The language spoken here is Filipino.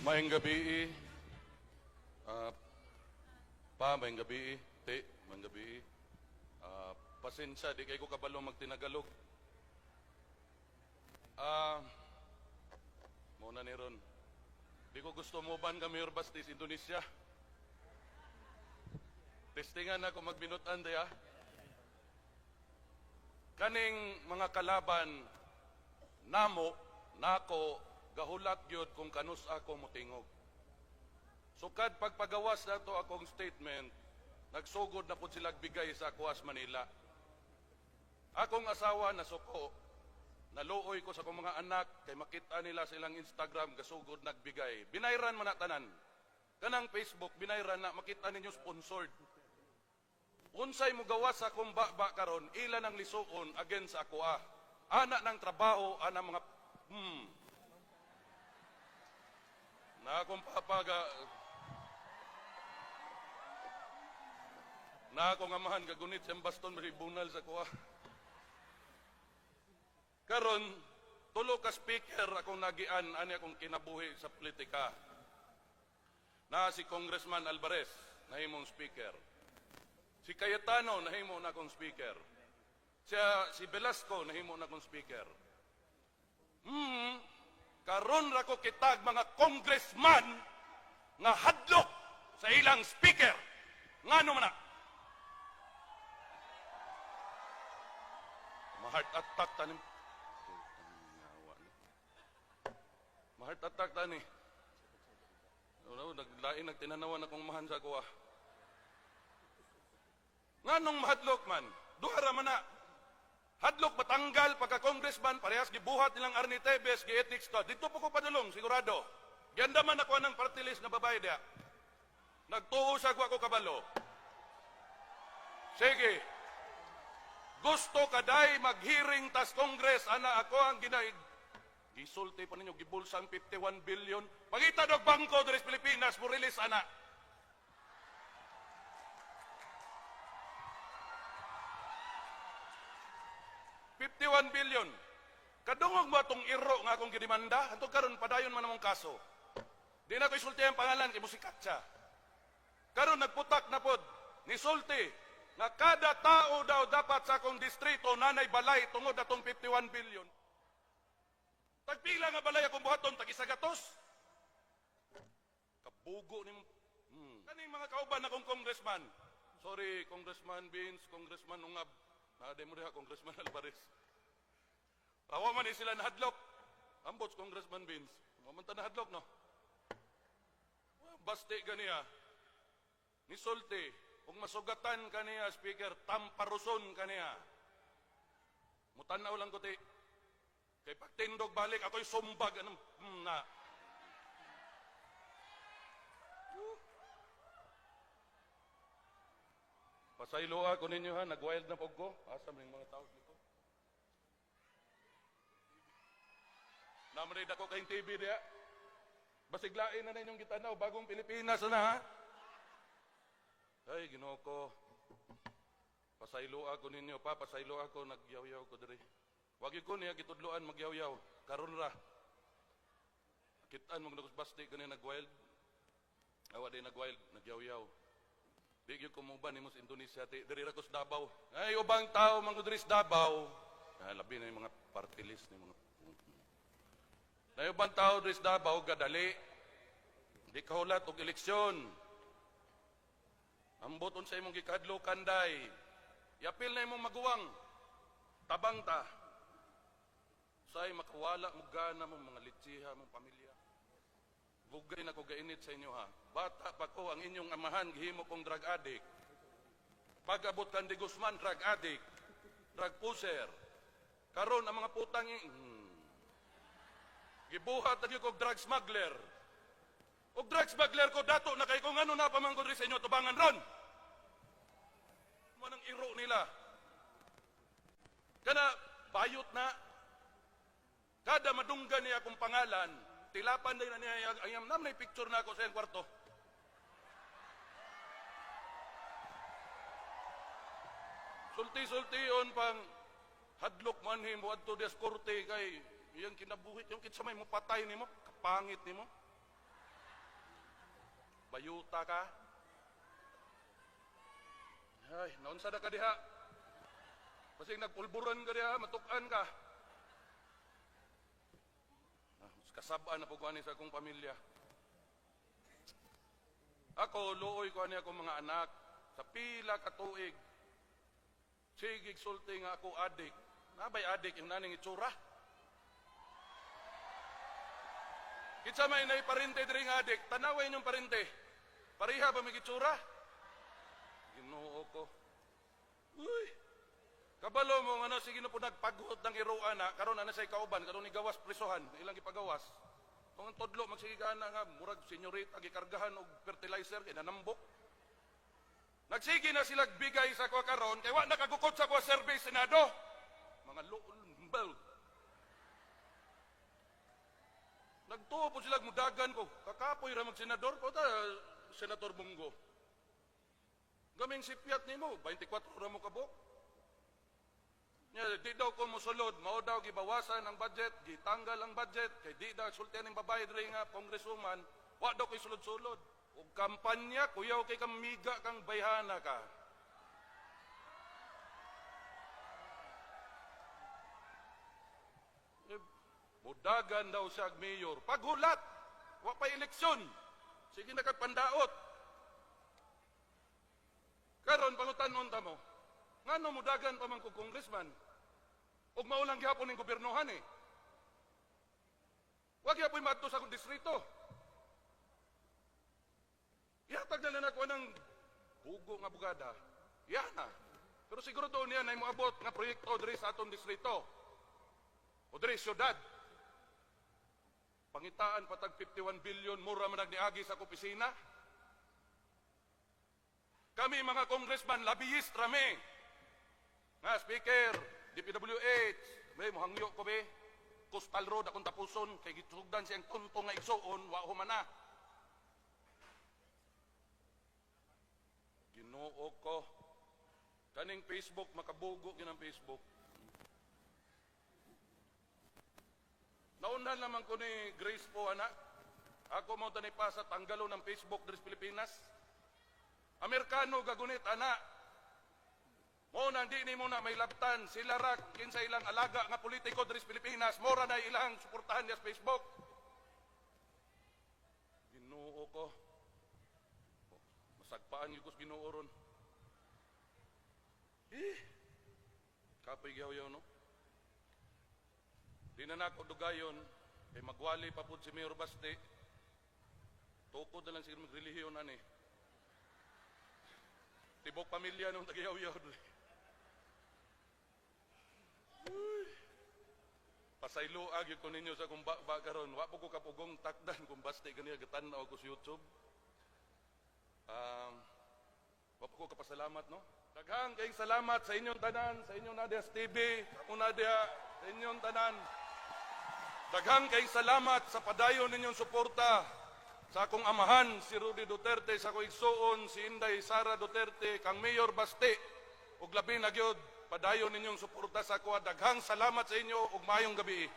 Maayong gabi. Ah, pa, maayong gabi. Te, maayong gabi. Ah, pasensya, di kayo kabalo magtinagalog. Ah, muna ni Ron. Di ko gusto mo ban kami Bastis, Indonesia. Testingan ako magbinutan daya. Kaning mga kalaban namo nako gahulat gyud kung kanus ako motingog. Sukad pagpagawas nato akong statement, nagsugod na pud sila bigay sa Kuas Manila. Akong asawa na suko, naluoy ko sa akong mga anak kay makita nila sa ilang Instagram gasugod nagbigay. Binayran man na tanan. Kanang Facebook binayran na makita ninyo sponsored. Unsay mo gawas sa akong baba karon, ilan ang lisuon against ako ah. Ana ng trabaho, ana mga hmm. Na akong papaga Na akong amahan kagunit sa baston tribunal sa kuha. Karon tulo ka speaker akong nagian ani akong kinabuhi sa politika. Na si Congressman Alvarez, nahimong speaker. Si Cayetano, nahimo na akong speaker. Siya, si Velasco, nahimo na akong speaker. Hmm, karon ra ko kitag mga congressman nga hadlok sa ilang speaker. Ngano man na? Ma-heart attack tanim. Ma-heart attack tani. No, naglain nagtinanawan akong mahan sa kuha. Nganong mahadlok man? Duhara man na. Hadlok matanggal pagka congressman parehas gibuhat nilang Arnie Tevez gi ethics to. Dito po ko padulong sigurado. Ganda man ako ng party list na babae dia. Nagtuo sa ako kabalo. Sige. Gusto kaday maghearing tas Congress ana ako ang ginay gisulti pa ninyo gibulsang 51 billion. Pangita dog bangko diri Pilipinas mo release ana. 51 billion. Kadungog mo atong iro nga akong gidemanda, hanto karon padayon man among kaso. Di na ko isulti ang pangalan kay musikat siya. Karon nagputak na pod ni sulti nga kada tao daw dapat sa akong distrito nanay balay tungod atong 51 billion. Tagpila nga balay akong buhaton tag isa gatos. Kabugo ni hmm. Kaning mga kauban akong congressman. Sorry, Congressman Beans, Congressman Ungab. Naaday mo diha, Congressman Alvarez. Awa man ni sila nahadlok. Ambots, Congressman Beans. Mamanta nahadlok, no? Basti ganiya. Ni Sulti, kung masugatan kaniya, Speaker, tamparuson kaniya. Mutanaw lang ko ti. Kay pagtindog balik, ako'y sumbag. Anong, hmm, na. Pasaylo ako ninyo ha, nag-wild na pog ko. Asa may mga tao dito. Namarid ako kayong TV diya. Basiglain na ninyong gitanaw, bagong Pilipinas na ha. Ay, ginoo ko. Pasaylo ako ninyo pa, pasaylo ako, nagyaw-yaw ko diri. Wag ko niya gitudloan magyaw-yaw. Karon ra. Kitaan mo basti gani nag-wild. Awa din nag-wild, nagyaw-yaw. Di gyud ko muban Indonesia ti diri ra Davao. Ay ubang tao man diri sa Davao. Ah, labi na yung mga party list ni mga Na ubang tao diri Davao gadali. Di kahulat og eleksyon. Ambot sa imong gikadlo kanday. Yapil na imong maguwang. Tabang ta. Say makawala mo gana mo mga litsiha mong pamilya. Bugay na ko gainit sa inyo ha. Bata pa ko ang inyong amahan gihimo kong drug addict. Pag-abot kan di Guzman, drug addict. Drug pusher. Karon ang mga putang hmm. Gibuhat na ko drug smuggler. Og drug smuggler ko dato na kay kung ano na pamangkod sa inyo tubangan ron. Manang iro nila. Kana bayot na kada madunggan niya akong pangalan, tilapan din na niya ayam nam na picture na ako sa iyang kwarto. Sulti-sultion pang hadlok man himo adto des korte kay iyang kinabuhit yung kitsa may mo patay nimo kapangit nimo. Bayuta ka. Ay, naunsa na ka diha. Kasi nagpulburan ka diha, matukan ka. Ah, mas kasabaan na po ko sa akong pamilya. Ako, luoy ko ani akong mga anak sa pila ka tuig. Sige, sulti nga ako adik. Nabay adik yung naning itsura. Kitsa may nay parinte diri nga adik, tanaway yung parinte. Pariha ba may itsura? Ginoo ko. Uy, Kabalo mo ano sige na po nagpaghot ng iruan na karon ana say kauban karon ni gawas prisohan ilang gipagawas. Kung ang todlo magsigigaan na nga murag senyorita gikargahan og fertilizer kay nanambok. Nagsige na sila bigay sa ko karon kay wa nakagukot sa ko service senado. Mga lumbal. Nagtuo po sila mudagan ko. Kakapoy ra mag senador ko ta senator Bungo. Gaming sipyat nimo 24 ra mo kabok. Nya di daw ko mosulod, mao daw gibawasan ang budget, gitanggal ang budget kay di daw sultihan ning babae diri nga congresswoman, wa daw koy sulod-sulod. Ug kampanya kuyaw kay kamiga kang bayhana ka. Eh, Mudagan daw siya ag mayor. Paghulat, wa pa eleksyon. Sige na pandaot. Karon pangutanon ta mo. Ngano mudagan pa man ko congressman? Ug maulang gihapon ning gobernohan eh. Wa gyapon madto sa akong distrito. Ihatag na lang ako ng bugo nga bugada. Yan na. Pero siguro doon niya na moabot nga proyekto diri sa atong distrito. O diri syudad. Pangitaan patag 51 billion mura man nagniagi sa opisina. Kami mga congressman, labiyist rami. Nga, speaker, DPWH, may muhangyo ko be. Coastal Road akong tapuson, kay gitsugdan siyang tunto nga igsuon, wa ho man na. Ginoo ko. Kaning Facebook, makabugo ginang Facebook. Naundan naman ko ni Grace po, anak. Ako mo tanay pa sa tanggalo ng Facebook diri sa Pilipinas. Amerikano gagunit ana. Mo nang di ni mo na may labtan sila ra kinsa ilang alaga nga politiko diri sa Pilipinas mora na ilang suportahan niya sa Facebook. Ginoo ko. Masagpaan gyud ko sa Ginoo ron. Eh. Kapoy gyaw no. Di na nako dugayon kay magwali pa pud si Mayor Baste. Tukod na lang siguro magrelihiyon ani. Tibok pamilya nung tagayaw-yaw. Pasaylo agi ko ninyo sa kung ba, karon. Wa po ko kapugong takdan kung baste ganiya gatanaw ko sa YouTube. Um, wa po ko kapasalamat no. Daghang kayong salamat sa inyong tanan, sa inyong Nadia's TV, sa Nadia, sa inyong tanan. Daghang kayong salamat sa padayon ninyong suporta sa akong amahan si Rudy Duterte sa akong igsuon si Inday Sara Duterte kang Mayor Baste ug labi na gyud padayon ninyong suporta sa ako daghang salamat sa inyo ug maayong gabi